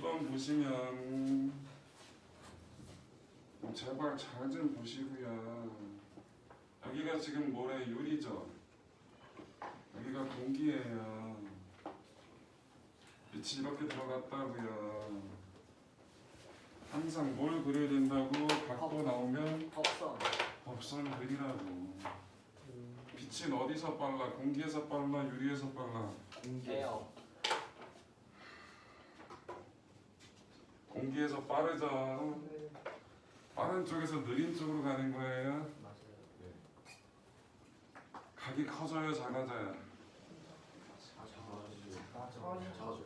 2번 보시면 제발 잘 좀 보시고요. 여기가 지금 뭐래 유리죠. 여기가 공기예요. 빛이 이렇게 들어갔다고요. 항상 뭘 그려야 된다고 각도 나오면 법선 법선 그리라고. 빛은 어디서 빨라? 공기에서 빨라? 유리에서 빨라? 에어 공기에서 빠르죠. 빠른 쪽에서 느린 쪽으로 가는 거예요. 각이 커져요, 작아져요. 작아져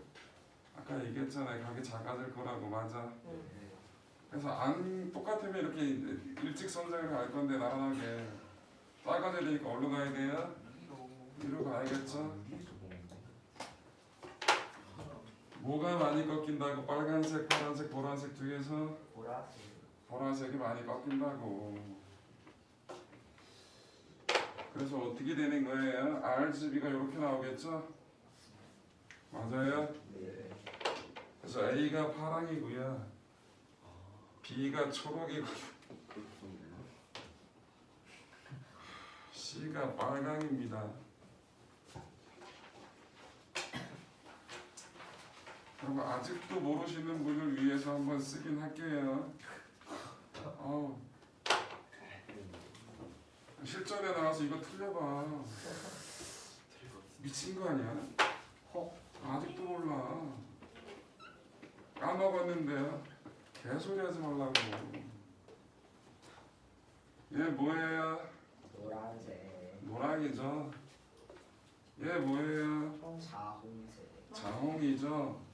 아까 얘기했잖아요. 각이 작아질 거라고 맞아. 네. 그래서 안 똑같으면 이렇게 일직선상으로 갈 건데 나란하게 작아져야 되니까 어디로 가야 돼요? 위로 가야겠죠? 뭐가 많이 꺾인다고 빨간색, 파란색, 보라색 중에서 보라색 보라색이 많이 꺾인다고. 그래서 어떻게 되는 거예요? RGB가 이렇게 나오겠죠? 맞아요? 네 그래서 A가 파랑이고요. B가 초록이고 C가 빨강입니다. 그리고 아직도 모르시는 분을 위해서 한번 쓰긴 할게요. 어우. 실전에 나와서 이거 틀려봐. 미친 거 아니야? 허 아직도 몰라. 까먹었는데요. 개소리 하지 말라고. 얘 뭐예요? 노란색 노랑이죠. 얘 뭐예요? 자홍색 자홍이죠.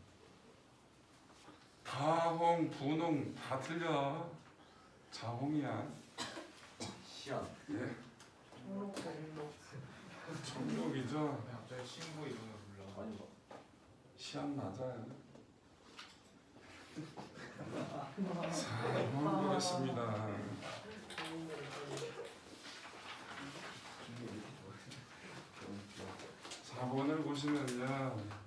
다홍, 분홍 다 틀려. 자홍이야. 시안 얘 청록 청록이죠. 갑자기 친구 이름을 불러 아니 시안 맞아요. 자, 모르겠습니다. 4번을 보시면요.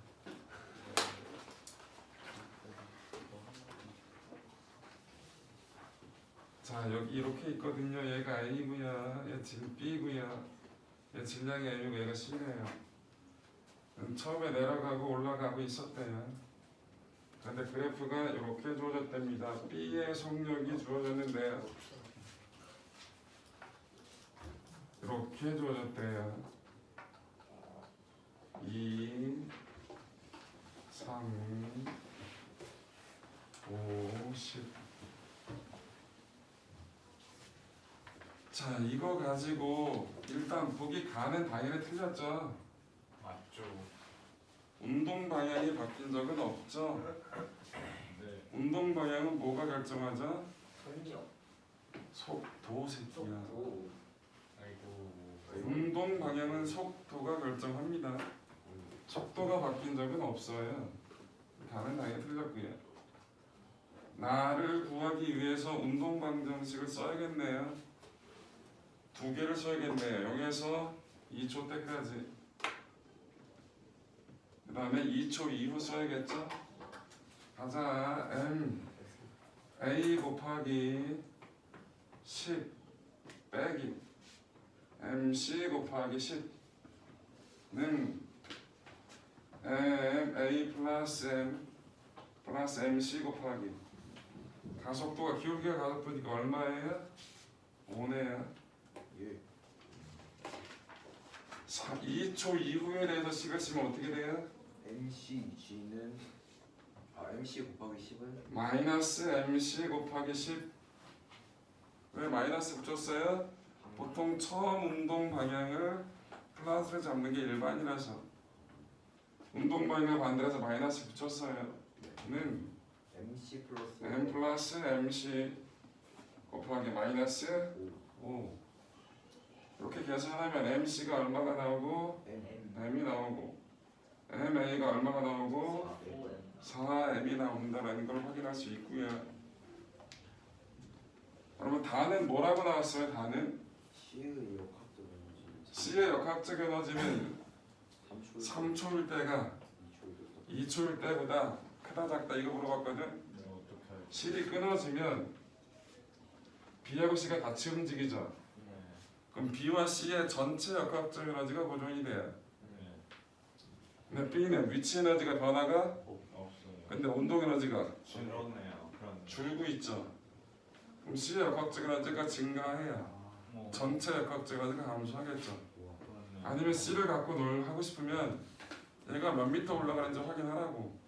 자, 여기 이렇게 있거든요. 얘가 A고요. 얘 지금 B고요. 얘 질량이 A고 얘가 C래요. 음, 처음에 내려가고 올라가고 있었대요. 근데 그래프가 이렇게 주어졌답니다. B의 속력이 주어졌는데요. 이렇게 주어졌대요. 2, 3, 5, 10. 자, 이거 가지고 일단 보기 가는 당연히 틀렸죠. 맞죠 운동 방향이 바뀐 적은 없죠. 네 운동 방향은 뭐가 결정하죠? 전력 속도 새끼야. 속도 아이고 운동 방향은 속도가 결정합니다. 속도가 바뀐 적은 없어요. 다른 당연히 틀렸고요. 나를 구하기 위해서 운동 방정식을 써야겠네요. 두 개를 써야겠네요. 0에서 2초 때까지. 그 다음에 2초 이후 써야겠죠? 가자. M A 곱하기 10 빼기 MC 곱하기 10는 M A 플러스 M 플러스 MC 곱하기 가속도가 기울기가 가속도니까 얼마예요? 5네요. 예 2초 이후에 대해서 식을 쓰면 어떻게 돼요? MCG는 아 MC 곱하기 10은 마이너스 MC 곱하기 10. 왜 마이너스 붙였어요? 보통 처음 운동 방향을 플러스를 잡는 게 일반이라서 운동 방향 반대라서 마이너스 붙였어요. 는 MC 플러스 m 플러스 mc 곱하기 마이너스 5 이렇게 계산하면 mc가 얼마가 나오고 M m이 나오고 ma가 얼마가 나오고 5M 4m이 나온다는 걸 확인할 수 있고요. 여러분 다는 뭐라고 나왔어요? 다는 C의 역학적 에너지 C의 역학적 에너지는 3초 3초일 때가 2초일 2초일 때보다 크다 작다 이거 물어봤거든. 네. 실이 끊어지면 B하고 C가 같이 움직이죠. 네. 그럼 B와 C의 전체 역학적 에너지가 보존이 돼요. 네. 근데 B는 위치 에너지가 변화가 없어요. 근데 운동 에너지가 줄었네요. 그런. 줄고 있죠. 그럼 C의 역학적 에너지가 증가해야 뭐. 전체 역학적 에너지가 감소하겠죠. 그렇네요. 아니면 C를 갖고 놀 하고 싶으면 얘가 몇 미터 올라가는지 확인하라고.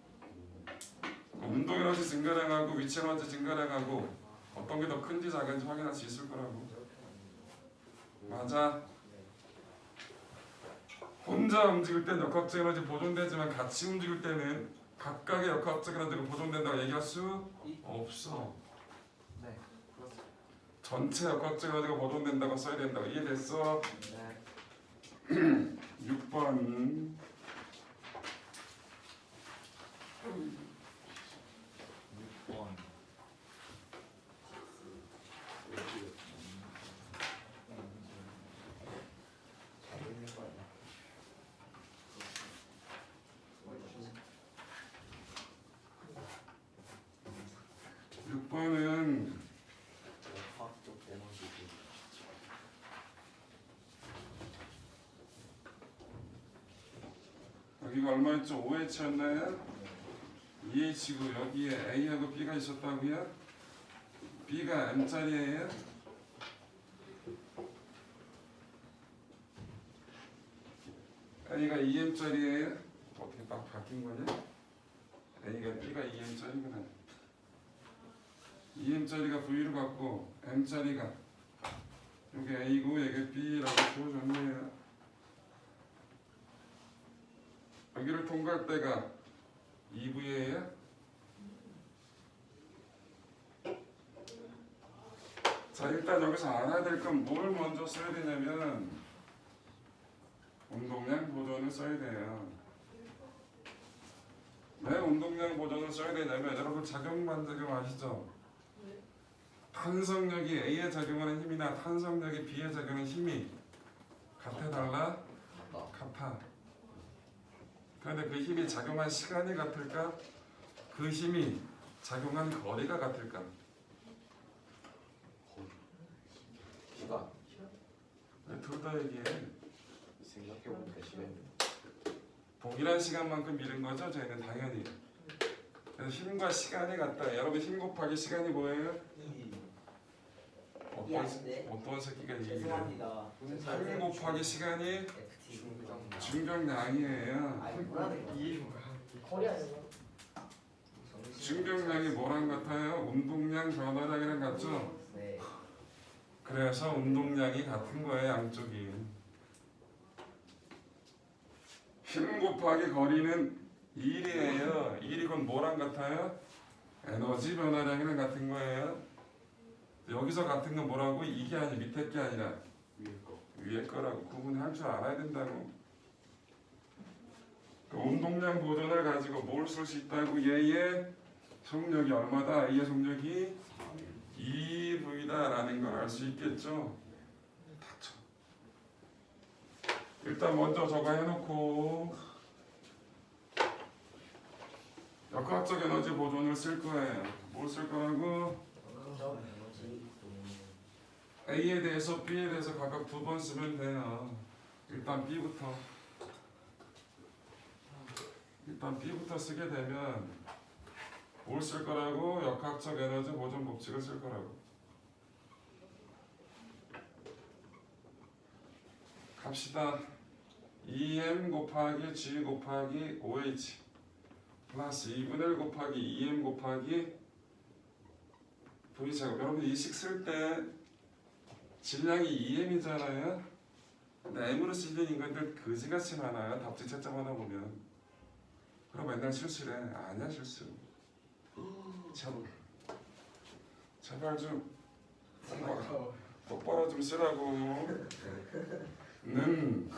운동 에너지 증가량하고 위치 에너지 증가량하고 어떤 게 더 큰지 작은지 확인할 수 있을 거라고. 맞아. 혼자 움직일 땐 역학적 에너지 보존되지만 같이 움직일 때는 각각의 역학적 에너지가 보존된다고 얘기할 수 없어. 네. 전체 역학적 에너지가 보존된다고 써야 된다고 이해됐어? 네. 6번 6번. 육번은 화학적 에너지 여기가 얼마였죠? 5H였나요? 2H고 여기에 A하고 B가 있었다고요? B가 M짜리예요? A가 2M짜리예요? 어떻게 딱 바뀐 거냐? A가 B가 2M짜리구나 2M짜리가 V로 갖고 M짜리가 여기 A고 여기 B라고 주어졌네요 여기를 통과할 때가 2V예요? 자 일단 여기서 알아야 될 건 뭘 먼저 써야 되냐면 운동량 보존을 써야 돼요 왜 운동량 보존을 써야 되냐면 여러분 작용 반작용 아시죠? 탄성력이 A에 작용하는 힘이나 탄성력이 B에 작용하는 힘이 같아 달라? 같아. 그런데 그 힘이 작용한 시간이 같을까? 그 힘이 작용한 거리가 같을까? 시간 둘다 얘기해. 생각해보니까 시간이 동일한 시간만큼 미는 거죠, 저희는 당연히. 그래서 힘과 시간이 같다. 여러분 힘 곱하기 시간이 뭐예요? 이 어떤? 어떤 새끼가 얘기해? 죄송합니다. 힘 곱하기 시간이 FT. 거리 아니야? 중경량이 뭐랑 같아요? 운동량 변화량이랑 같죠? 네. 그래서 운동량이 같은 거예요 양쪽이 힘 곱하기 거리는 1이에요 1이 건 뭐랑 같아요? 에너지 변화량이랑 같은 거예요 여기서 같은 건 뭐라고? 이게 아니 밑에 게 아니라 위에 거라고 구분할 줄 알아야 된다고 그 운동량 보존을 가지고 뭘 쓸 수 있다고 얘의 속력이 얼마다? A의 속력이 2V다 라는 걸 알 수 있겠죠? 닥쳐. 일단 먼저 저거 해놓고 역학적 에너지 보존을 쓸 거예요. 뭘 쓸 거라고? A에 대해서 B에 대해서 각각 두 번 쓰면 돼요. 일단 B부터. 일단 B부터 쓰게 되면 뭘 쓸 거라고? 역학적 에너지 보존 법칙을 쓸 거라고. 갑시다. EM 곱하기 G 곱하기 OH 플러스 2분의 1 곱하기 EM 곱하기 V 제곱. 여러분 이식 쓸때 질량이 EM이잖아요. 근데 M으로 쓰는 인간들 그지같이 많아요. 답지 채점 하나 보면. 그럼 맨날 실수래. 아니야 실수. 참. 제발 좀 똑바로, 좀 쓰라고. 는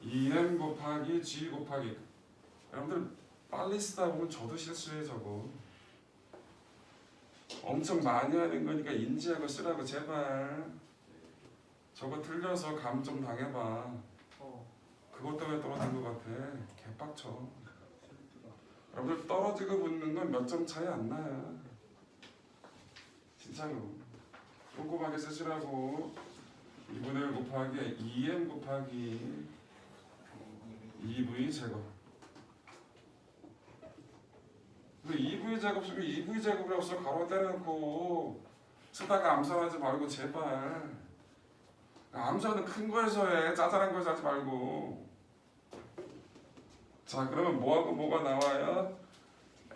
EM 곱하기 G 곱하기. 여러분들 빨리 쓰다 보면 저도 실수해 저거. 엄청 많이 하는 거니까 인지하고 쓰라고 제발. 저거 틀려서 감좀 당해봐. 어. 그것 때문에 떨어진 것 같아. 개빡쳐. 여러분들 떨어지고 붙는 건 몇 점 차이 안 나요. 진짜로. 꼼꼼하게 쓰시라고 2분의 1 곱하기 2m 곱하기 2v 제곱 그 2v 제곱 쓰면 2v 제곱이라고 써 가로 때려놓고 쓰다가 암산하지 말고 제발 암산은 큰 거에서 해 짜잘한 거에서 하지 말고 자 그러면 뭐하고 뭐가 나와요?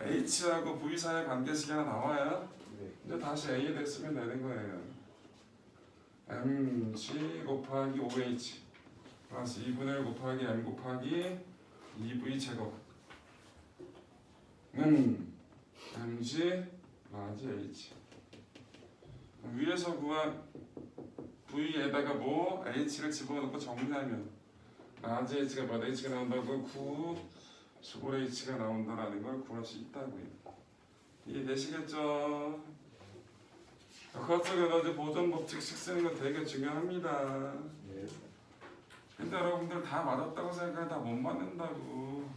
h하고 v 사이의 관계식이 하나 나와요? 네. 이제 다시 A에 됐으면 되는 거예요. mg 곱하기 5h 플러스 2분의 1 곱하기 m 곱하기 2v 제곱 은 mg 라지 h 위에서 구한 v에다가 뭐 h를 집어넣고 정리하면 라지 h가 몇 h가 나온다고 9 수분 h가 나온다라는 걸 구할 수 있다고요. 이해되시겠죠? 겉속 에너지 보존 법칙식 쓰는 거 되게 중요합니다. 네. 근데 여러분들 다 맞았다고 생각해 다 못 맞는다고.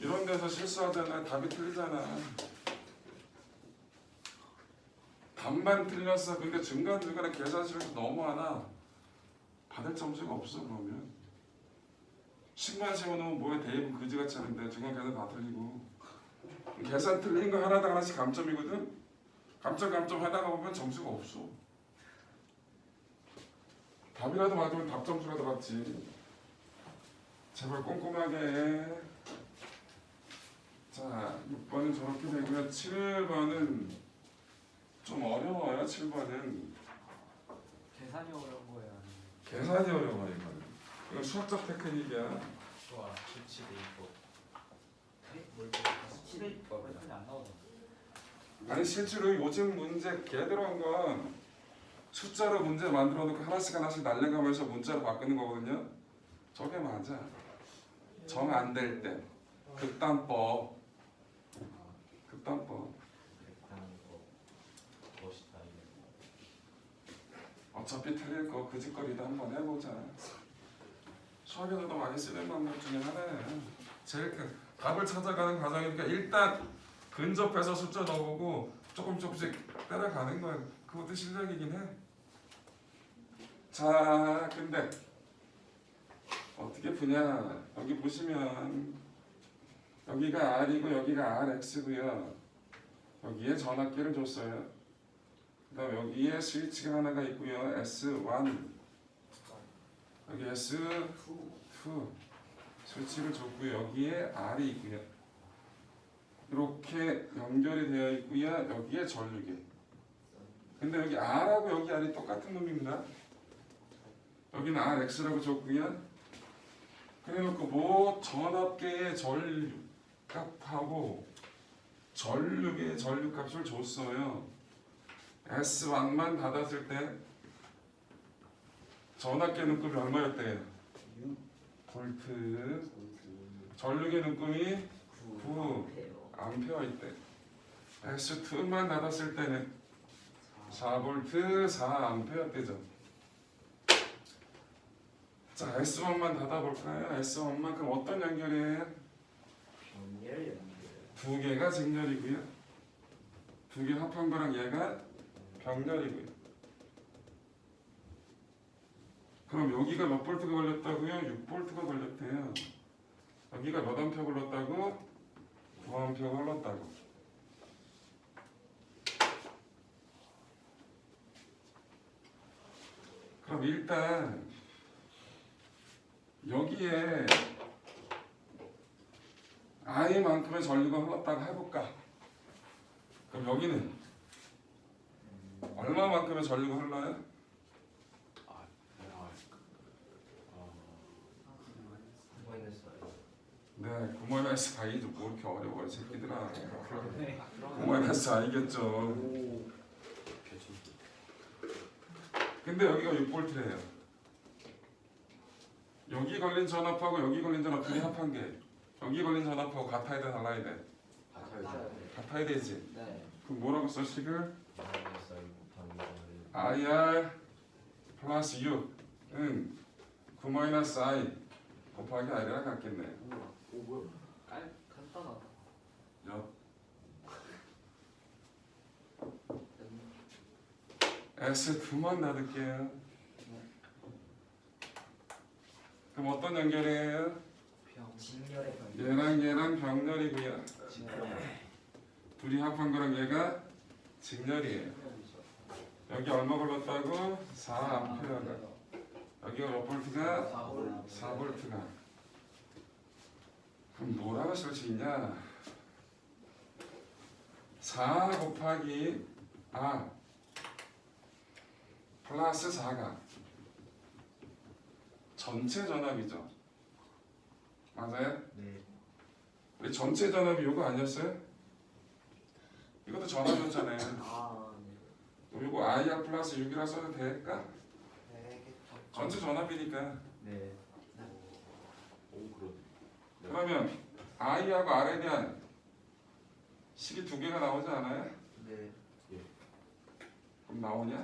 이런 데서 실수하잖아. 답이 틀리잖아. 답만 틀렸어. 근데 중간중간에 계산식에서 너무 하나 받을 점수가 없어 그러면. 10만 세워놓으면 뭐에 대입은 그지같이 하는데 중간 계산 다 틀리고. 계산 틀린 거 하나당 하나씩 감점이거든. 감점 감점 하다가 보면 점수가 없어. 답이라도 맞으면 답 점수라도 받지. 제발 꼼꼼하게 해. 자, 6번은 저렇게 되고요. 7번은 좀 어려워요. 7번은 계산이 어려운 거예요. 계산이 어려워 이거는. 이건 수학적 테크닉이야. 좋아 벌써 안 나오죠. 아니 실제로 요즘 문제 개들어온 건 숫자로 문제 만들어 놓고 하나씩 하나씩 날려가면서 문자로 바꾸는 거거든요. 저게 맞아. 정 안 될 때. 극단법. 극단법. 일단 뭐 멋있다 이게 어차피 틀릴 거 그 짓거리도 한번 해보자. 수학에 서도 많이 쓰는 방법 중에 하나예요. 제일 큰 답을 찾아가는 과정이니까 일단 근접해서 숫자 넣어보고 조금 조금씩 따라가는 건 그것도 실력이긴 해. 자, 근데 어떻게 푸냐? 여기 보시면 여기가 R이고 여기가 RX고요. 여기에 전압기를 줬어요. 그다음 여기에 스위치가 하나가 있고요. S1 여기 S2 스위치를 줬고요. 여기에 R이 있고요. 이렇게 연결이 되어 있고요. 여기에 전류계. 근데 여기 R하고 여기 R이 똑같은 놈입니다. 여기는 RX라고 줬고요. 그래놓고 뭐 전압계의 전류값하고 전류계의 전류값을 줬어요. S1만 닫았을 때 전압계 눈금이 얼마였대요? 볼트 전류계 눈금이 9 암페어 있대 S2만 닫았을 때는 4볼트 4암페어 되죠 자 S1만 닫아볼까요? S1만 그럼 어떤 연결이에요? 연결 연결. 두 개가 직렬이고요 두 개 합한 거랑 얘가 병렬이고요. 그럼 여기가 몇 볼트가 걸렸다고요? 6볼트가 걸렸대요. 여기가 몇 암페어 걸렸다고? 9암페어 걸렸다고. 그럼 일단 여기에 I만큼의 전류가 흘렀다고 해볼까? 그럼 여기는 얼마만큼의 전류가 흘러요? 아, 아, 아? 네, 9마이너스 I죠. 뭐 이렇게 어려워, 이 새끼들아. 네. 9마이너스 I겠죠. 오, 개천. 근데 여기가 6볼트래요. 여기 걸린 전압하고 여기 걸린 전압 둘이 합한 게 여기 걸린 전압하고 같아야 돼, 달라야 돼? 같아요. 같아야 되지. 네. 그럼 뭐라고 써, 식을? IR 플러스 6은 9 마이너스 I 곱하기 I랑 같겠네. 오, 뭐야? 깔 간단. 숫자 나왔다. 옆 S 두만 놔둘게요. 그럼 어떤 연결이에요? 병. 진열의 병. 얘랑 얘랑 병렬이고요. 둘이 합한 거랑 얘가 직렬이에요. 여기 얼마 걸렸다고? 4암페어가. 여기가 몇 볼트가? 4볼트가. 그럼 뭐라고 쓸 수 있냐? 4 곱하기 R 플러스 4가 전체 전압이죠. 맞아요? 네. 우리 전체 전압이 요거 아니었어요? 이것도 전압이었잖아요. 아, 네. 요거 IR 플러스 6이라 써도 될까? 네. 전체 전압이니까. 네. 오 그러네. 네. 그러면 I하고 R에 대한 식이 두 개가 나오지 않아요? 네. 그럼 나오냐?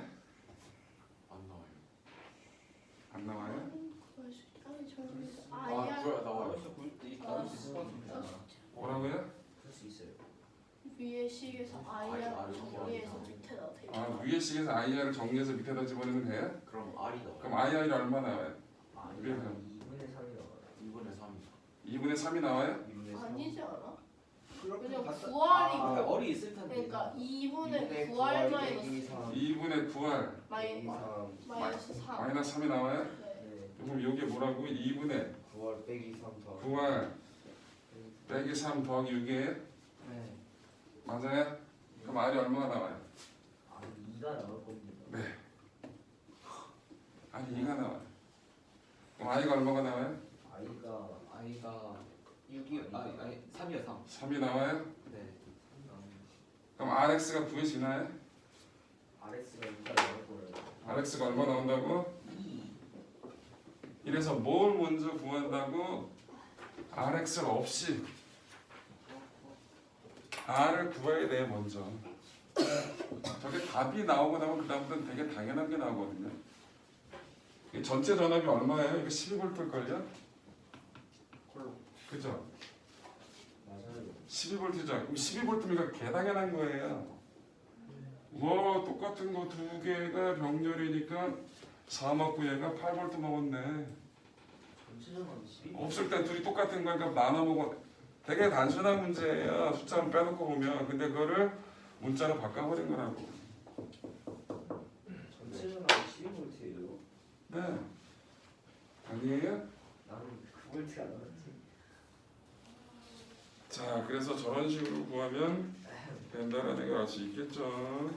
안 나와요. 안 나와요? 아 아야 그래 나와요. 나올 수 있을 것 같은데. 뭐라고요? 위에 식에서 아야 아야, 정리해서. 밑에다 대고 아 위에 식에서 IR을 정리해서 밑에다 집어넣으면 돼요? 그럼 R이 나와요. 그럼 IR이 얼마 나 와요? 아, 그래서. 2분의 3이 나와요. 2분의 3이. 2분의 3이 나와요? 2분의 3. 아니지 않아? 그냥 구할이 아, 뭐- 어리 있을 텐데. 그러니까 2분의 2분의 9할 9할 마이너스 2분의 9R 마이, 빼기 3. 마이너스 3 마이너스 3이 나와요? 네. 네. 그럼 여기 뭐라고? 2분의 9월 빼기 3 더. 9R 빼기 3 더하기 6이에요? 네. 맞아요? 그럼 R이 얼마가 나와요? 아, 2가 나올 겁니다. 아니 2가 나와요. 그럼 I가 얼마가 나와요? 아이가 아이가 6이 아니 아니 3이요 3. 3이 나와요? 네. 그럼 RX가 구해지나요? RS가 2가 나올 거예요. RX가 얼마 나온다고? 이래서 뭘 먼저 구한다고? RX를 없이 R을 구해야 돼 먼저 저게 답이 나오고 나면 그 다음부터는 되게 당연한 게 나오거든요 이 전체 전압이 얼마예요? 이거 12V일걸요? 콜로. 그죠? 맞아요. 12V죠 그럼 12V면 개당연한 거예요 와 똑같은 거 두 개가 병렬이니까 4 먹고 얘가 8V 먹었네 전체적으로 12. 없을 때 둘이 똑같은 거니까 나눠 먹어 되게 단순한 문제예요 숫자만 빼놓고 보면 근데 그거를 문자로 바꿔버린 거라고 전체적으로 12볼트예요. 네 아니에요? 나는 9볼트가 나왔지. 자 그래서 저런 식으로 구하면 된다는 걸 알 수 있겠죠